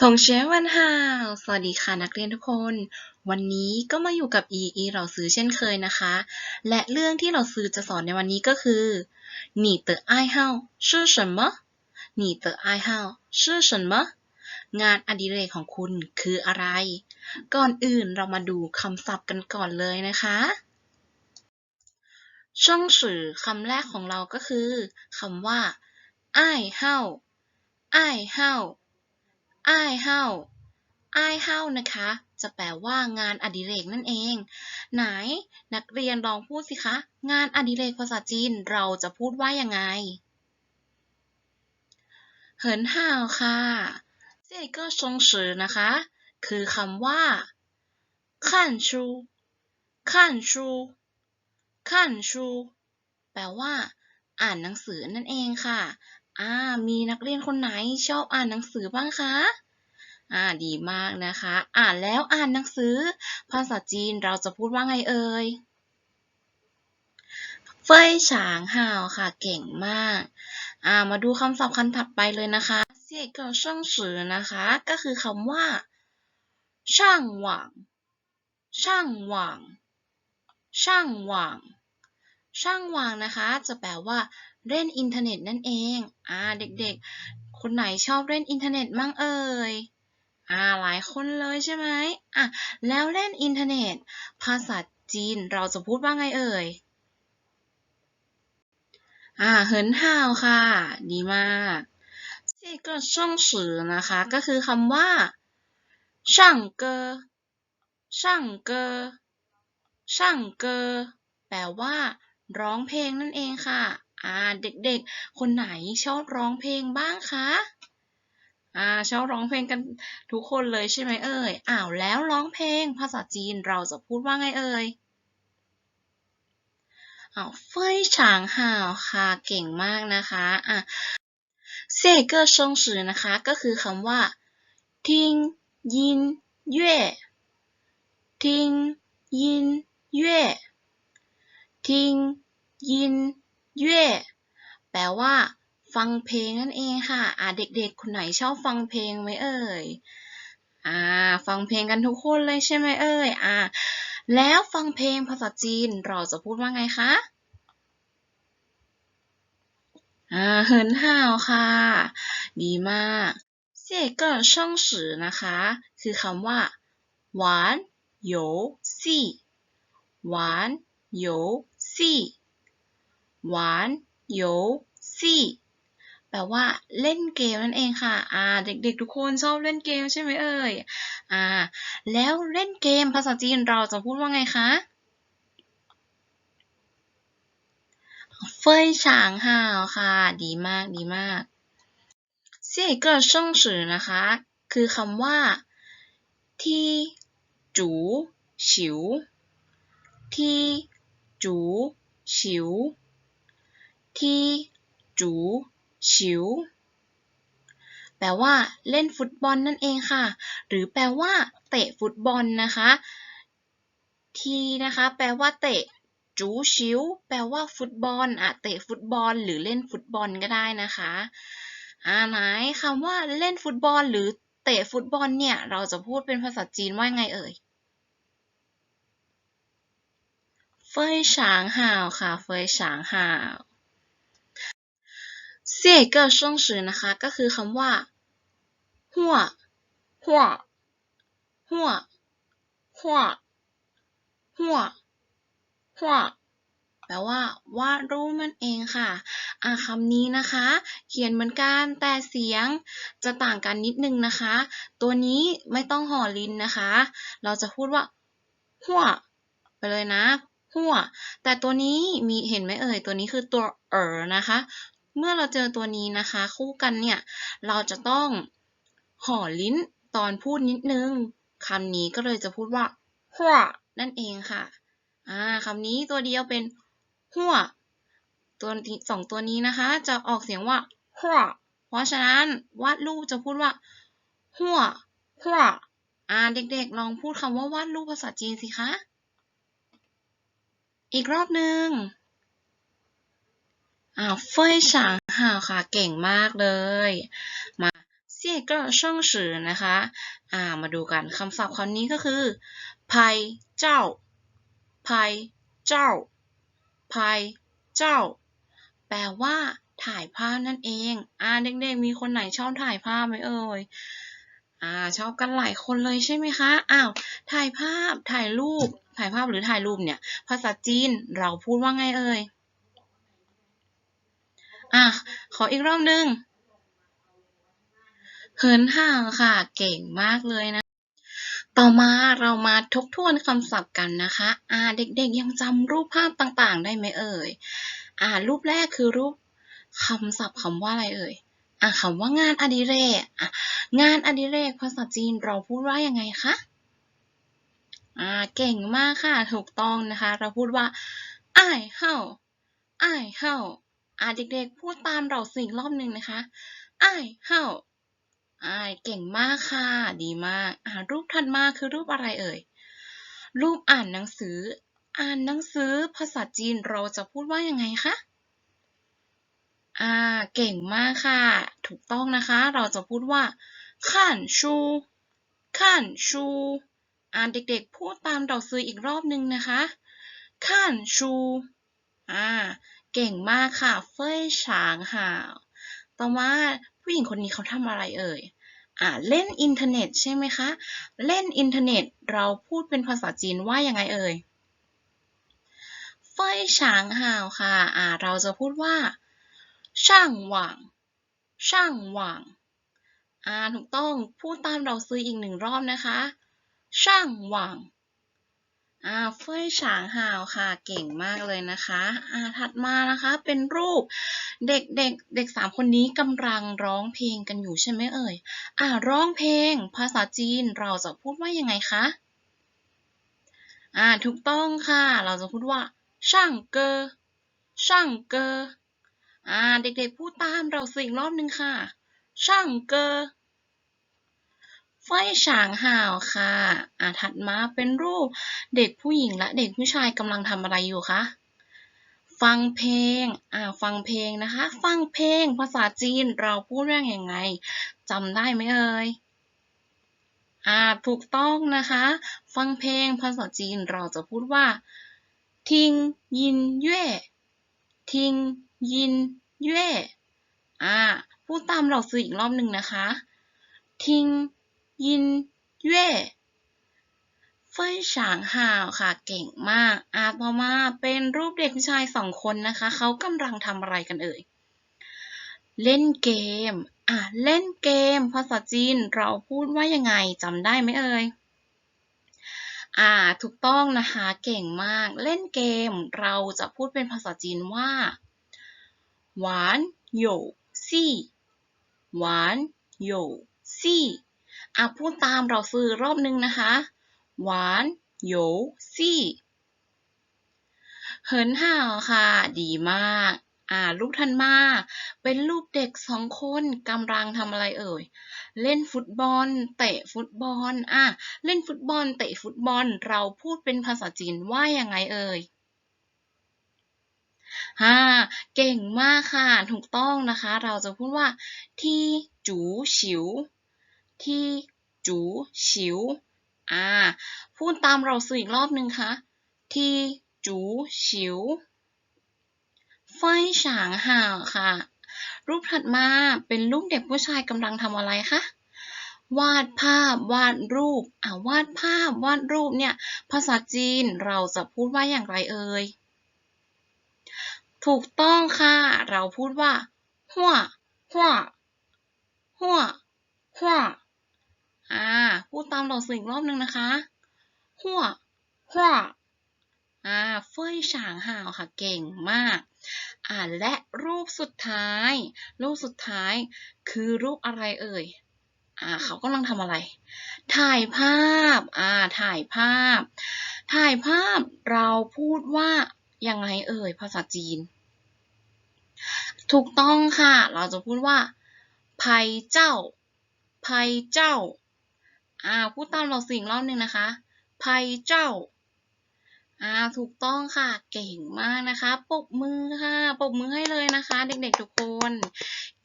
ถงเชวันฮาวสวัสดีค่ะนักเรียนทุกคน วันนี้ก็มาอยู่กับอีอีเราซื้อเช่นเคยนะคะ และเรื่องที่เราซื้อจะสอนในวันนี้ก็คือ你的爱好是什么你的爱好是什么งานอดิเรกของคุณคืออะไร ก่อนอื่นเรามาดูคำศัพท์กันก่อนเลยนะคะช่องสื่อคำแรกของเราก็คือคำว่าอ้ายเฮาอ้ายเฮา อ้เฮาไอ้เฮานะคะ จะแปลว่างานอดิเรกนั่นเอง ไหน นักเรียนลองพูดสิคะ งานอดิเรกภาษาจีนเราจะพูดว่ายังไง เหินห่าวค่ะ这个ชงสือนะคะ คือคำว่าขั้นชูขั้นชูขั้นชูแปลว่า อ่านหนังสือนั่นเองค่ะ อ่า มีนักเรียนคนไหนชอบอ่านหนังสือบ้างคะ อ่า ดีมากนะคะ อ่านแล้วอ่านหนังสือ ภาษาจีนเราจะพูดว่าไงเอ่ย เฟยฉางห่าวค่ะ เก่งมาก อ่า มาดูคำศัพท์คันถัดไปเลยนะคะเสี่ยเกิดช่องสือนะคะ ก็คือคำว่า ช่างหว่างช่างหว่างช่างหว่างช่างหว่างนะคะ จะแปลว่า เล่นอินเทอร์เน็ตนั่นเอง อ่า เด็กๆ คนไหนชอบเล่นอินเทอร์เน็ตมั่งเอ่ย อ่า หลายคนเลยใช่ไหมอ่ะ แล้วเล่นอินเทอร์เน็ต ภาษาจีนเราจะพูดว่าไงเอ่ย อ่า เหินห่าวค่ะ ดีมาก这个生词นะคะ ก็คือคำว่าช่างเกอช่างเกอช่างเกอแปลว่า ร้องเพลงนั่นเองค่ะ อ่าเด็กๆ คนไหนชอบร้องเพลงบ้างคะอ่าชอบร้องเพลงกันทุกคนเลยใช่ไหมเอ่ยอ้าวแล้วร้องเพลงภาษาจีนเราจะพูดว่าไงเอ่ยอ้าวเฟยฉางห่าวค่ะเก่งมากนะคะอะเซเกอร์ชงสือนะคะก็คือคำว่าทิงยินเย่ทิงยินเย่ทิงยิน เย่แปลว่า ฟังเพลงนั่นเองค่ะ อ่าเด็กๆ คนไหนชอบฟังเพลงไหมเอ่ย อ่า ฟังเพลงกันทุกคนเลยใช่ไหมเอ่ย อ่า แล้วฟังเพลงภาษาจีนเราจะพูดว่าไงคะ อ่าเหินห่าวค่ะ ดีมากเสี่ยเกินช่องสือนะคะ คือคำว่าหวานโยซี่หวานโยซี่ หวานโยซี่แปลว่าเล่นเกมนั่นเองค่ะอ่าเด็กๆทุกคนชอบเล่นเกมใช่ไหมเอ่ยอ่าแล้วเล่นเกมภาษาจีนเราจะพูดว่าไงคะเฟยฉางห่าวค่ะ ดีมากดีมากเสี่ยเกิดช่องสือนะคะ คือคำว่า ที่จูฉิวที่จูฉิว ที่จูฉิว แปลว่าเล่นฟุตบอลนั่นเองค่ะ หรือแปลว่าเตะฟุตบอลนะคะทีนะคะแปลว่าเตะจูชิวแปลว่าฟุตบอลอะเตะฟุตบอลหรือเล่นฟุตบอลก็ได้นะคะอ่าไหนคำว่าเล่นฟุตบอลหรือเตะฟุตบอลเนี่ยเราจะพูดเป็นภาษาจีนว่าไงเอ่ยเฟยฉางห่าวค่ะเฟยฉางห่าว เสี่ยเกิดช่องสื่อนะคะ ก็คือคำว่าหัวหัวหัวหัวหัวหัวแปลว่าวาดรูปนั่นเองค่ะอ่าคำนี้นะคะ เขียนเหมือนกันแต่เสียงจะต่างกันนิดนึงนะคะ ตัวนี้ไม่ต้องห่อลิ้นนะคะ เราจะพูดว่าหัวไปเลยนะหัวแต่ตัวนี้มีเห็นไหมเอ่ย ตัวนี้คือตัวเอ๋อนะคะ เมื่อเราเจอตัวนี้นะคะ คู่กันเนี่ย เราจะต้องห่อลิ้นตอนพูดนิดนึงคำนี้ก็เลยจะพูดว่าหัวนั่นเองค่ะอ่าคำนี้ตัวเดียวเป็นหัวตัวสองตัวนี้นะคะ จะออกเสียงว่าหัวเพราะฉะนั้นวาดรูปจะพูดว่าหัวหัวอ่าเด็กๆ ลองพูดคำว่าวาดรูปภาษาจีนสิคะ อีกรอบหนึ่ง อ่าวเฟยฉางห่าวค่ะ เก่งมากเลย มาเสี่ยก็เชิงสือนะคะ อ่า มาดูกันคำศัพท์คำนี้ก็คือไพเจ้าไพเจ้าไพเจ้า แปลว่าถ่ายภาพนั่นเอง อ่า เด็กๆ มีคนไหนชอบถ่ายภาพไหมเอ่ย อ่า ชอบกันหลายคนเลยใช่ไหมคะ อ้าว ถ่ายภาพ ถ่ายรูป ถ่ายภาพหรือถ่ายรูปเนี่ย ภาษาจีนเราพูดว่าไงเอ่ย อะ ขออีกรอบหนึ่งเหินห่างค่ะ เก่งมากเลยนะ ต่อมาเรามาทบทวนคำศัพท์กันนะคะ อ่า เด็กๆยังจำรูปภาพต่างๆ ได้ไหมเอ่ย อ่า รูปแรกคือรูปคำศัพท์คำว่าอะไรเอ่ย อะคำว่างานอดิเรกอะงานอดิเรกภาษาจีนเราพูดว่ายังไงคะ อ่า เก่งมากค่ะ ถูกต้องนะคะ เราพูดว่าอ้ายเฮาอ้ายเฮา อ่าเด็กๆพูดตามเราสิงรอบหนึ่งนะคะอ้ายเฮาอ่าเก่งมากค่ะ ดีมาก อ่ารูปถัดมาคือรูปอะไรเอ่ย รูปอ่านหนังสือ อ่านหนังสือภาษาจีนเราจะพูดว่ายังไงคะ อ่า เก่งมากค่ะ ถูกต้องนะคะ เราจะพูดว่าขั้นชูขั้นชูอ่านเด็กๆ พูดตามเราซื้ออีกรอบหนึ่งนะคะขั้นชูอ่า เก่งมากค่ะ เฟยฉางห่าว ต่อมาผู้หญิงคนนี้เขาทำอะไรเอ่ยอ่าเล่นอินเทอร์เน็ตใช่ไหมคะ เล่นอินเทอร์เน็ตเราพูดเป็นภาษาจีนว่ายังไงเอ่ยเฟยฉางห่าวค่ะอ่าเราจะพูดว่า ช่างหว่าง ช่างหว่างอ่าถูกต้องพูดตามเราซื้ออีกหนึ่งรอบนะคะ ช่างหว่าง อ่าเฟยฉางห่าวค่ะ เก่งมากเลยนะคะอ่าถัดมานะคะ เป็นรูปเด็กเด็กเด็กสามคนนี้กำลังร้องเพลงกันอยู่ใช่ไหมเอ่ยอ่าร้องเพลง ภาษาจีนเราจะพูดว่ายังไงคะอ่าถูกต้องค่ะ เราจะพูดว่าช่างเกอช่างเกออ่าเด็กๆพูดตามเราสิอีกรอบหนึ่งค่ะช่างเกอ ไฟฉางห่าวค่ะ อ่าถัดมาเป็นรูปเด็กผู้หญิงและเด็กผู้ชายกำลังทำอะไรอยู่คะ ฟังเพลง อ่า ฟังเพลงนะคะ ฟังเพลง ภาษาจีนเราพูดว่ายังไงจำได้ไหมเอ่ย อ่า ถูกต้องนะคะ ฟังเพลงภาษาจีนเราจะพูดว่า ทิงยินเย่ทิงยินเย่อ่า พูดตามเราซื้ออีกรอบหนึ่งนะคะ ทิง ยินเย่เฟยฉางห่าวค่ะ เก่งมากอ่าต่อมาเป็นรูปเด็กผู้ชายสองคนนะคะ เขากำลังทำอะไรกันเอ่ย เล่นเกม อ่าเล่นเกม ภาษาจีนเราพูดว่ายังไงจำได้ไหมเอ่ย อ่า ถูกต้องนะคะ เก่งมาก เล่นเกม เราจะพูดเป็นภาษาจีนว่า หวานโยซี่ หวานโยซี่ อะพูดตามเราซื้อรอบนึงนะคะ หวานโยซี่เหินห่าวค่ะ ดีมาก อ่ารูปทันมาเป็นรูปเด็กสองคนกำลังทำอะไรเอ่ย เล่นฟุตบอล เตะฟุตบอล อะเล่นฟุตบอล เตะฟุตบอล เราพูดเป็นภาษาจีนว่ายังไงเอ่ยฮ่าเก่งมากค่ะ ถูกต้องนะคะ เราจะพูดว่า ที่จูฉิว ที่จูฉิวอ่าพูดตามเราสื่ออีกรอบหนึ่งค่ะที่จูฉิวเฟฉางห่าวค่ะ รูปถัดมาเป็นรูปเด็กผู้ชายกำลังทำอะไรคะวาดภาพวาดรูปอ่าวาดภาพวาดรูปเนี่ยภาษาจีนเราจะพูดว่าอย่างไรเอ่ยถูกต้องค่ะ เราพูดว่าหัวหัวหัวหัว อ่า พูดตามเราสิ่งรอบหนึ่งนะคะหัวหัวอ่าเฟยฉางห่าวค่ะ เก่งมาก อ่าและรูปสุดท้าย รูปสุดท้ายคือรูปอะไรเอ่ย อ่า เขากำลังทำอะไร ถ่ายภาพ อ่า ถ่ายภาพ ถ่ายภาพเราพูดว่ายังไงเอ่ย ภาษาจีน ถูกต้องค่ะ เราจะพูดว่าไพเจ้าไพเจ้า อ่าพูดตามเราสิ่งรอบหนึ่งนะคะไพเจ้าอ่าถูกต้องค่ะเก่งมากนะคะปรบมือค่ะปรบมือให้เลยนะคะ เด็กๆทุกคน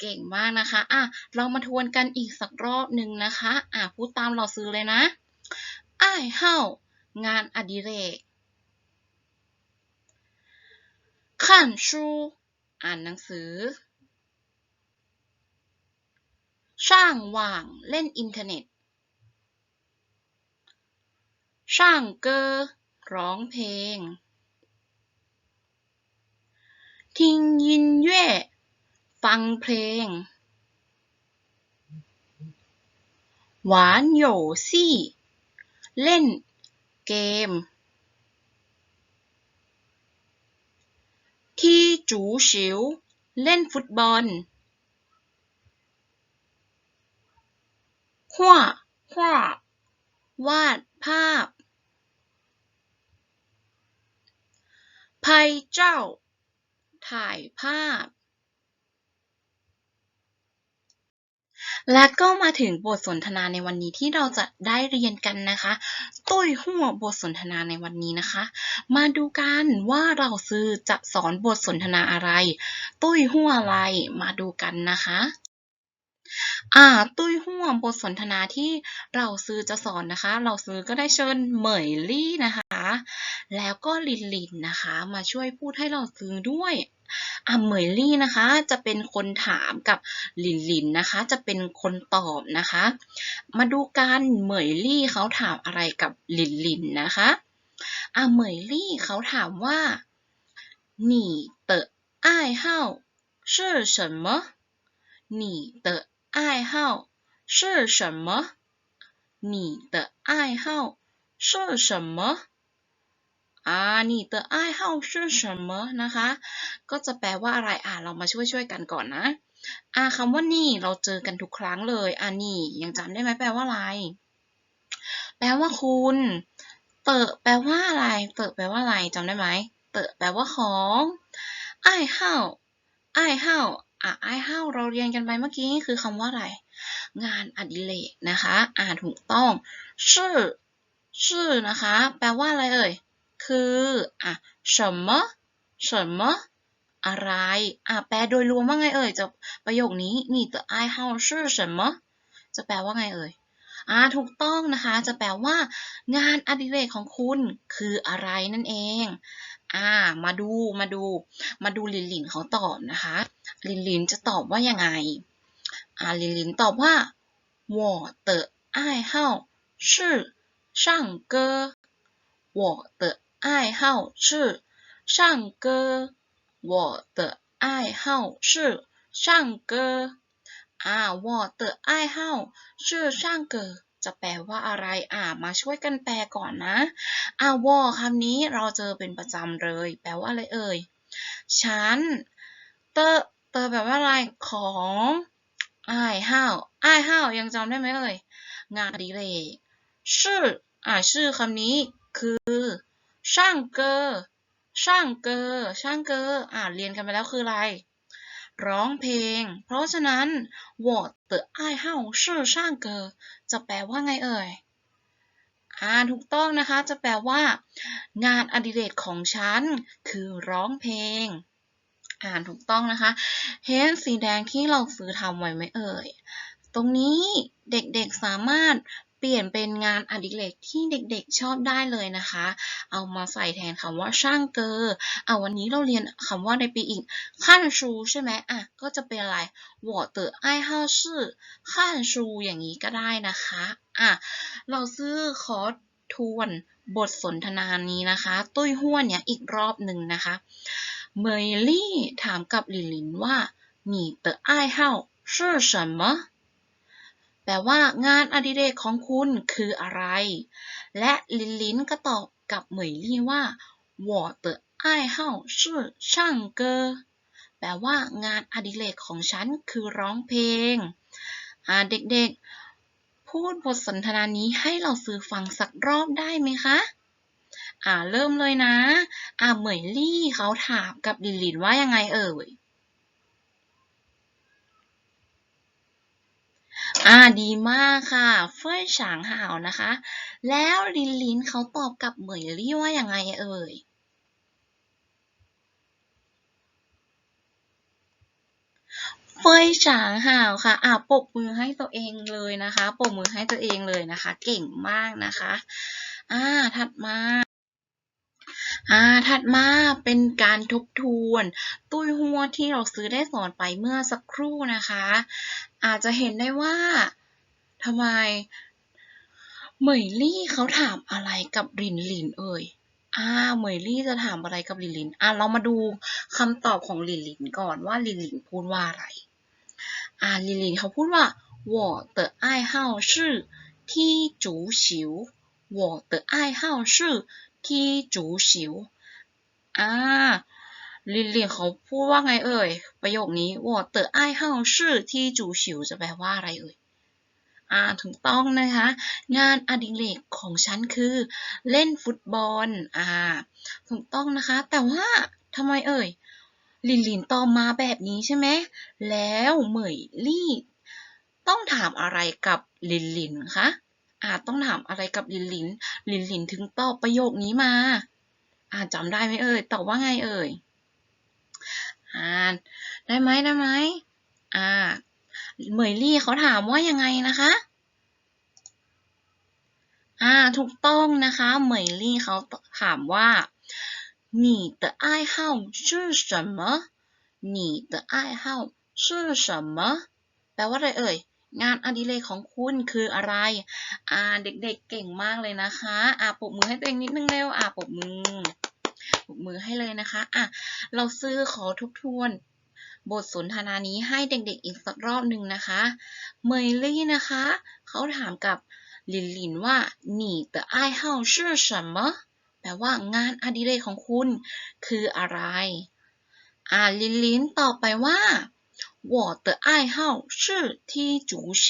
เก่งมากนะคะอะเรามาทวนกันอีกสักรอบหนึ่งนะคะอะพูดตามเราซื้อเลยนะอ้ายเฮางานอดิเรกขันชูอ่านหนังสือ ช่างว่างเล่นอินเทอร์เน็ต ช่างเกอร้องเพลงทิงยินเย่ฟังเพลง หวานโยซี่ เล่นเกม ที่จูฉิว เล่นฟุตบอล画画วาดภาพ 拍照ถ่ายภาพ และก็มาถึงบทสนทนาในวันนี้ที่เราจะได้เรียนกันนะคะตุ้ยหัวบทสนทนาในวันนี้นะคะ มาดูกันว่าเราซื้อจะสอนบทสนทนาอะไร ตุ้ยหัวอะไร มาดูกันนะคะ อ่า ตุ้ยห่วงบทสนทนาที่เราซื้อจะสอนนะคะ เราซื้อก็ได้เชิญเหมยลี่นะคะ แล้วก็ลินลินนะคะ มาช่วยพูดให้เราซื้อด้วยอ่าเหมยลี่นะคะ จะเป็นคนถามกับลินลินนะคะ จะเป็นคนตอบนะคะ มาดูกันเหมยลี่เขาถามอะไรกับลินลินนะคะอ่าเหมยลี่เขาถามว่า你的爱好是什么你的 爱好是什么？你的爱好是什么？อ่า你的爱好是什么นะคะ ก็จะแปลว่าอะไร อ่าเรามาช่วยช่วยกันก่อนนะ อ่าคำว่านี่เราเจอกันทุกครั้งเลย อ่านี่ยังจำได้ไหมแปลว่าอะไร แปลว่าคุณ เตอะแปลว่าอะไร เตอะแปลว่าอะไรจำได้ไหม เตอะแปลว่าของไอ้เฮาไอ้เฮา อ่ะไอ้เฮาเราเรียนกันไปเมื่อกี้คือคำว่าอะไร งานอดิเรกนะคะ อ่านถูกต้องชื่อชื่อนะคะ แปลว่าอะไรเอ่ย คืออ่ะ什么什么อะไร อ่ะแปลโดยรวมว่าไงเอ่ยจะประโยคนี้你的爱好是什么จะแปลว่าไงเอ่ย อ่าถูกต้องนะคะ จะแปลว่า งานอดิเรกของคุณคืออะไรนั่นเอง อ่า มาดู มาดู มาดูลินลินเขาตอบนะคะ ลินลินจะตอบว่ายังไง อ่า ลินลินตอบว่า我的爱好是唱歌我的爱好是唱歌我的爱好是唱歌อ่า我的爱好是唱歌 จะแปลว่าอะไรอ่ามาช่วยกันแปลก่อนนะอ่าวอคำนี้เราเจอเป็นประจำเลย แปลว่าอะไรเอ่ยฉันเตอเตอแปลว่าอะไรของอ้ายห้าวอ้ายห้าวยังจำได้ไหมเอ่ยงานดิเรกชื่ออ่าชื่อคำนี้คือช่างเกอช่างเกอช่างเกออ่าเรียนกันไปแล้วคืออะไร ร้องเพลง เพราะฉะนั้น我的爱好是唱歌จะแปลว่าไงเอ่ย อ่า ถูกต้องนะคะ จะแปลว่า งานอดิเรกของฉันคือร้องเพลง อ่านถูกต้องนะคะ เห็นสีแดงที่เราซื้อทำไว้ไหมเอ่ย ตรงนี้เด็กๆสามารถ เปลี่ยนเป็นงานอดิเรกที่เด็กๆชอบได้เลยนะคะ เอามาใส่แทนคำว่าช่างเกอเอาวันนี้เราเรียนคำว่าในปีอีกขั้นชูใช่ไหมอ่ะ ก็จะเป็นอะไร我的爱好是ขั้นชูอย่างนี้ก็ได้นะคะ อ่ะ เราซื้อขอทวนบทสนทนานี้นะคะ ตุ้ยห้วนเนี่ยอีกรอบหนึ่งนะคะเมยลี่ถามกับลินลินว่า你的爱好是什么 แปลว่างานอดิเรกของคุณคืออะไร และลินลินก็ตอบกับเหมยลี่ว่า我的爱好是唱歌แปลว่างานอดิเรกของฉันคือร้องเพลง อ่าเด็กๆ พูดบทสนทนานี้ให้เราซื้อฟังสักรอบได้ไหมคะ อ่าเริ่มเลยนะ อ่าเหมยลี่เขาถามกับลินลินว่ายังไงเอ่ย อ่าดีมากค่ะเฟ้ยฉางห่าวนะคะ แล้วลินลินเขาตอบกับเหมยลี่ว่าอยังไงเอ่ยเฟยฉางห่าวค่ะ อะปบมือให้ตัวเองเลยนะคะ ปบมือให้ตัวเองเลยนะคะ เก่งมากนะคะ อ่า ถัดมา อ่า ถัดมาเป็นการทบทวน ตุ้ยหัวที่เราซื้อได้สอนไปเมื่อสักครู่นะคะ อาจจะเห็นได้ว่าทำไมเหมยลี่เขาถามอะไรกับลินลินเอ่ย อ่า เหมยลี่จะถามอะไรกับลินลิน อ่าเรามาดูคำตอบของลินลินก่อนว่าลินลินพูดว่าอะไร อ่า ลินลินเขาพูดว่า我的爱好是踢足球我的爱好是踢足球อ่า ลิลลี่เขาพูดว่าไงเอ่ย ประโยคนี้ว่าเตอไอ้ห้างชื่อที่จูชิวจะแปลว่าอะไรเอ่ยอ่าถูกต้องนะคะ งานอดิเรกของฉันคือ เล่นฟุตบอลอ่าถูกต้องนะคะ แต่ว่าทำไมเอ่ย ลินลินตอบมาแบบนี้ใช่ไหมแล้วเหมยลี่ ต้องถามอะไรกับลินลินคะอาจต้องถามอะไรกับลินลิน ลินลินถึงตอบประโยคนี้มาอาจจำได้ไหมเอ่ยตอบว่าไงเอ่ยอ่า ได้ไหมได้ไหม อ่า เหมยลี่เขาถามว่ายังไงนะคะ อ่า ถูกต้องนะคะ เหมยลี่เขาถามว่า你的爱好是什么你的爱好是什么แปลว่าอะไรเอ่ย งานอดิเรกของคุณคืออะไร อ่า เด็กๆ เก่งมากเลยนะคะ อ่าปรบมือให้ตัวเองนิดนึงเร็ว อ่าปรบมือ ปรบมือให้เลยนะคะ อ่ะ เราซื้อขอทบทวน บทสนทนานี้ให้เด็กๆอีกสักรอบหนึ่งนะคะ เมยลี่นะคะ เขาถามกับลินลินว่า你的爱好是什么แปลว่างานอดิเรกของคุณคืออะไร อ่า ลินลินตอบไปว่า我的爱好是踢足球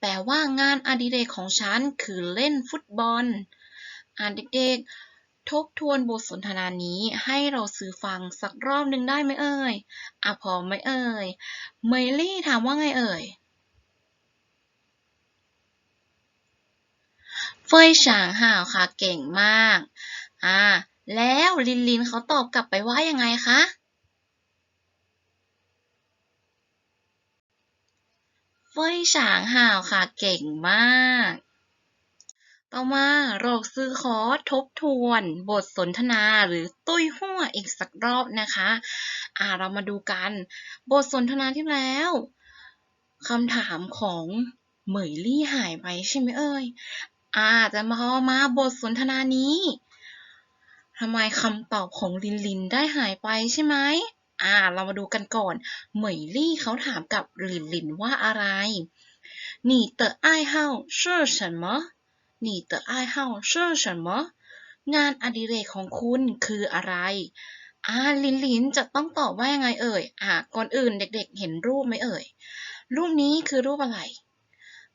แปลว่างานอดิเรกของฉันคือเล่นฟุตบอล อ่าเด็กๆ ทบทวนบทสนทนานี้ให้เราซื้อฟังสักรอบหนึ่งได้ไหมเอ่ยอะพร้อมไหมเอ่ย เมลี่ถามว่าไงเอ่ยเฟยฉางห่าวค่ะเก่งมาก อ่า แล้วลินลินเขาตอบกลับไปว่ายังไงคะเฟยฉางห่าวค่ะเก่งมาก ต่อมาเราซื้อขอทบทวนบทสนทนาหรือตุ้ยหัวอีกสักรอบนะคะ อ่า เรามาดูกัน บทสนทนาที่แล้วคำถามของเหมยลี่หายไปใช่ไหมเอ่ย อ่าจะมาพอมาบทสนทนานี้ทำไมคำตอบของลินลินได้หายไปใช่ไหม อ่า เรามาดูกันก่อน เหมยลี่เขาถามกับลินลินว่าอะไร你的爱好是什么 นี่เตอไอเฮาเชื่อฉันมะงานอดิเรกของคุณคืออะไรอ่าลินลินจะต้องตอบว่ายังไงเอ่ย อ่าก่อนอื่นเด็กๆ เห็นรูปไหมเอ่ย รูปนี้คือรูปอะไร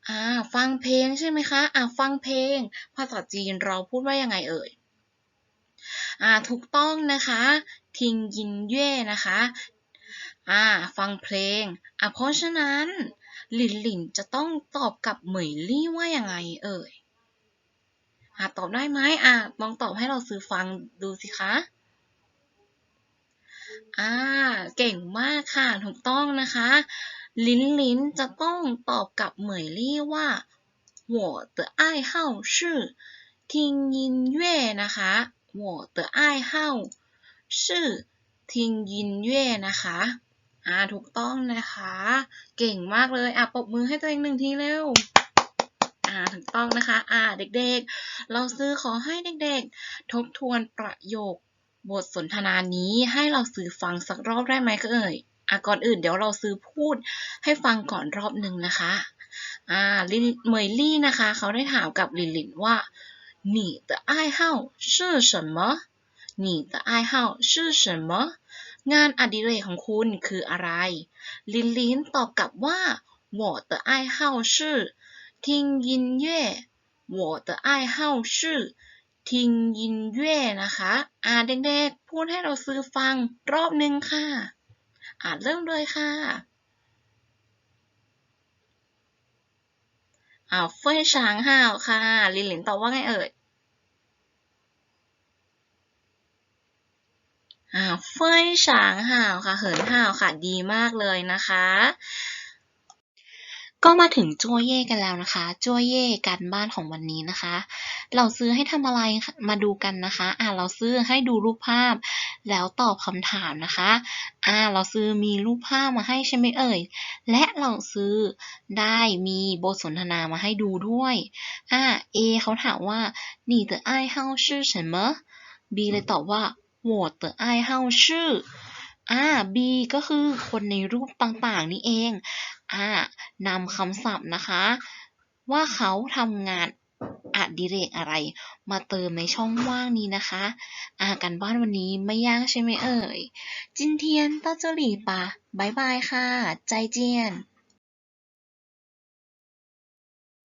อ่า ฟังเพลงใช่ไหมคะ อ่าฟังเพลง ภาษาจีนเราพูดว่ายังไงเอ่ย อ่า ถูกต้องนะคะ ทิงยินเย่นะคะ อ่า ฟังเพลง อ่าเพราะฉะนั้น หลินหลินจะต้องตอบกับเหมยลี่ว่ายังไงเอ่ย อ่า ตอบได้ไหมอ่าลองตอบให้เราซื้อฟังดูสิคะ อ่า เก่งมากค่ะ ถูกต้องนะคะ ลินลินจะต้องตอบกับเหมยลี่ว่า我的爱好是听音乐นะคะ我的爱好是听音乐นะคะ อ่า ถูกต้องนะคะ เก่งมากเลย อ่ะปรบมือให้ตัวเองหนึ่งทีเร็ว อ่า ถูกต้องนะคะ อ่า เด็กๆ เราซื้อขอให้เด็กๆ ทบทวนประโยค บทสนทนานี้ให้เราซื้อฟังสักรอบได้ไหมก็เอ่ย อ่ะก่อนอื่นเดี๋ยวเราซื้อพูดให้ฟังก่อนรอบหนึ่งนะคะ อ่าลินเหมยลี่นะคะ เขาได้ถามกับลินลินว่า你的爱好是什么你的爱好是什么งานอดิเรกของคุณคืออะไร ลินลินตอบกลับว่า我的爱好是 听音乐我的爱好是听音乐นะคะ อ่าเด็กๆ พูดให้เราซื้อฟังรอบหนึ่งค่ะ อ่าเริ่มเลยค่ะ อ่าเฟยฉางห่าวค่ะ ลินลินตอบว่าไงเอ่ย อ อ่าเฟยฉางห่าวค่ะ เหินห่าวค่ะ ดีมากเลยนะคะ ก็มาถึงจั่วเย่กันแล้วนะคะจั่วเย่การบ้านของวันนี้นะคะ เราซื้อให้ทำอะไรคะมาดูกันนะคะ อ่าเราซื้อให้ดูรูปภาพ แล้วตอบคำถามนะคะ อ่า เราซื้อมีรูปภาพมาให้ใช่ไหมเอ่ย และเราซื้อได้มีบทสนทนามาให้ดูด้วย อ่า A เขาถามว่า你的爱好是什么 B เลยตอบว่า我的爱好是 อ่า B ก็คือคนในรูปต่างๆ นี่เอง อ่านำคำศัพท์นะคะ ว่าเขาทำงานอดิเรกอะไร มาเติมในช่องว่างนี้นะคะ อากันบ้านวันนี้ไม่ยากใช่ไหมเอ่ย จินเทียนต้าเจหลีปะบายบายค่ะ ใจเจียน